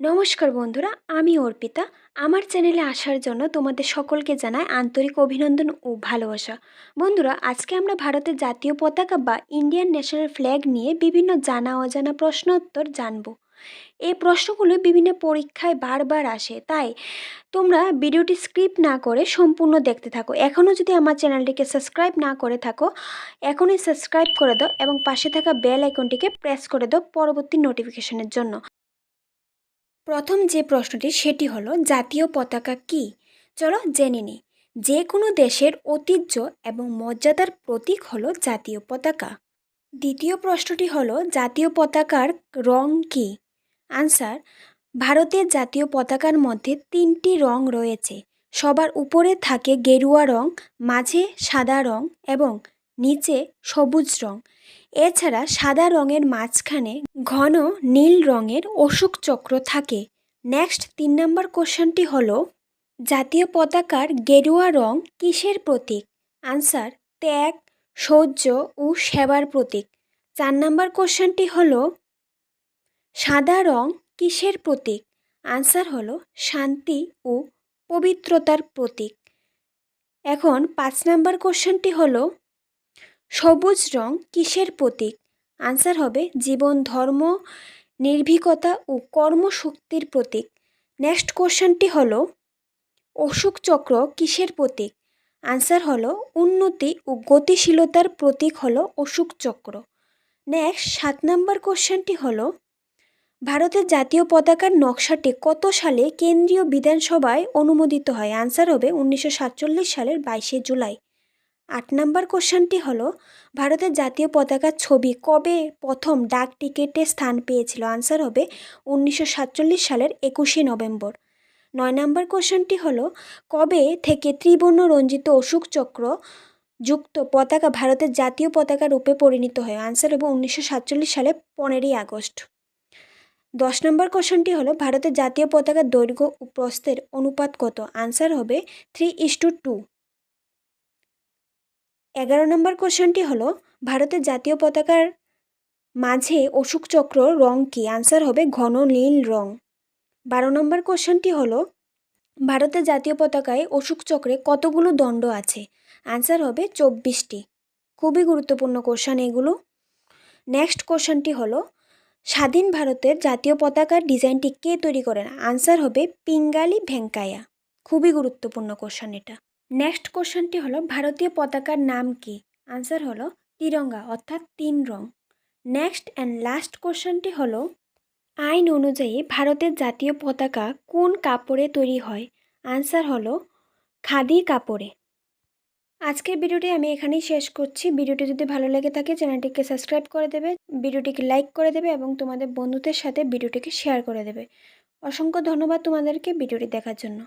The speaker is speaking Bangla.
নমস্কার বন্ধুরা, আমি অর্পিতা। আমার চ্যানেলে আসার জন্য তোমাদের সকলকে জানাই আন্তরিক অভিনন্দন ও ভালোবাসা। বন্ধুরা, আজকে আমরা ভারতের জাতীয় পতাকা বা ইন্ডিয়ান ন্যাশনাল ফ্ল্যাগ নিয়ে বিভিন্ন জানা অজানা প্রশ্ন উত্তর জানব। এই প্রশ্নগুলো বিভিন্ন পরীক্ষায় বারবার আসে, তাই তোমরা ভিডিওটি স্ক্রিপ্ট না করে সম্পূর্ণ দেখতে থাকো। এখনও যদি আমার চ্যানেলটিকে সাবস্ক্রাইব না করে থাকো, এখনই সাবস্ক্রাইব করে দাও এবং পাশে থাকা বেল আইকনটিকে প্রেস করে দাও পরবর্তী নোটিফিকেশনের জন্য। প্রথম যে প্রশ্নটি সেটি হলো, জাতীয় পতাকা কি? চলো জেনে নিই যে কোনো দেশের ঐতিহ্য এবং মর্যাদার প্রতীক হলো জাতীয় পতাকা। দ্বিতীয় প্রশ্নটি হলো, জাতীয় পতাকার রং কি? আনসার, ভারতের জাতীয় পতাকার মধ্যে তিনটি রং রয়েছে। সবার উপরে থাকে গেরুয়া রং, মাঝে সাদা রং এবং নিচে সবুজ রং। এছাড়া সাদা রঙের মাঝখানে ঘন নীল রঙের অশোক চক্র থাকে। নেক্সট তিন নম্বর কোশ্চেনটি হলো, জাতীয় পতাকার গেরুয়া রং কিসের প্রতীক? আনসার, ত্যাগ সৌর্য ও সেবার প্রতীক। চার নম্বর কোশ্চেনটি হল, সাদা রং কিসের প্রতীক? আনসার হলো, শান্তি ও পবিত্রতার প্রতীক। এখন পাঁচ নম্বর কোশ্চেনটি হলো সবুজ রং কিসের প্রতীক? আনসার হবে জীবন, ধর্ম, নির্ভীকতা ও কর্মশক্তির প্রতীক। নেক্সট কোশ্চেনটি হল, অশোক চক্র কিসের প্রতীক? আনসার হলো, উন্নতি ও গতিশীলতার প্রতীক হলো অশোক চক্র। নেক্সট সাত নম্বর কোশ্চেনটি হলো, ভারতের জাতীয় পতাকার নকশাটি কত সালে কেন্দ্রীয় বিধানসভায় অনুমোদিত হয়? আনসার হবে উনিশশো সাতচল্লিশ সালের বাইশে জুলাই। আট নম্বর কোশ্চেনটি হলো, ভারতের জাতীয় পতাকার ছবি কবে প্রথম ডাক টিকেটে স্থান পেয়েছিল? আনসার হবে উনিশশো সাতচল্লিশ সালের একুশে নভেম্বর। নয় নম্বর কোশ্চেনটি হলো, কবে থেকে ত্রিবর্ণ রঞ্জিত অশোক চক্র যুক্ত পতাকা ভারতের জাতীয় পতাকা রূপে পরিণত হয়? আনসার হবে উনিশশো সাতচল্লিশ সালে পনেরোই আগস্ট। দশ নম্বর কোশ্চেনটি হলো, ভারতের জাতীয় পতাকার দৈর্ঘ্য ও অনুপাত কত? আনসার হবে থ্রি ইস টু টু। এগারো নম্বর কোশ্চেনটি হলো, ভারতের জাতীয় পতাকার মাঝে অশোক চক্র রং কি? আনসার হবে ঘন নীল রং। বারো নম্বর কোশ্চেনটি হলো, ভারতের জাতীয় পতাকায় অশোক চক্রে কতগুলো দণ্ড আছে? আনসার হবে চব্বিশটি। খুবই গুরুত্বপূর্ণ কোশ্চেন এগুলো। নেক্সট কোশ্চেনটি হলো, স্বাধীন ভারতের জাতীয় পতাকার ডিজাইনটি কে তৈরি করেন? আনসার হবে পিঙ্গালি ভেঙ্কায়া খুবই গুরুত্বপূর্ণ কোশ্চেন এটা। নেক্সট কোশ্চেনটি হলো, ভারতীয় পতাকার নাম কি? আনসার হলো, তিরঙ্গা, অর্থাৎ তিন রং। নেক্সট অ্যান্ড লাস্ট কোশ্চেনটি হলো, আইন অনুযায়ী ভারতের জাতীয় পতাকা কোন কাপড়ে তৈরি হয়? আনসার হলো, খাদি কাপড়ে। আজকের ভিডিওটি আমি এখানেই শেষ করছি। ভিডিওটি যদি ভালো লেগে থাকে, চ্যানেলটিকে সাবস্ক্রাইব করে দেবে, ভিডিওটিকে লাইক করে দেবে এবং তোমাদের বন্ধুদের সাথে ভিডিওটিকে শেয়ার করে দেবে। অসংখ্য ধন্যবাদ তোমাদেরকে ভিডিওটি দেখার জন্য।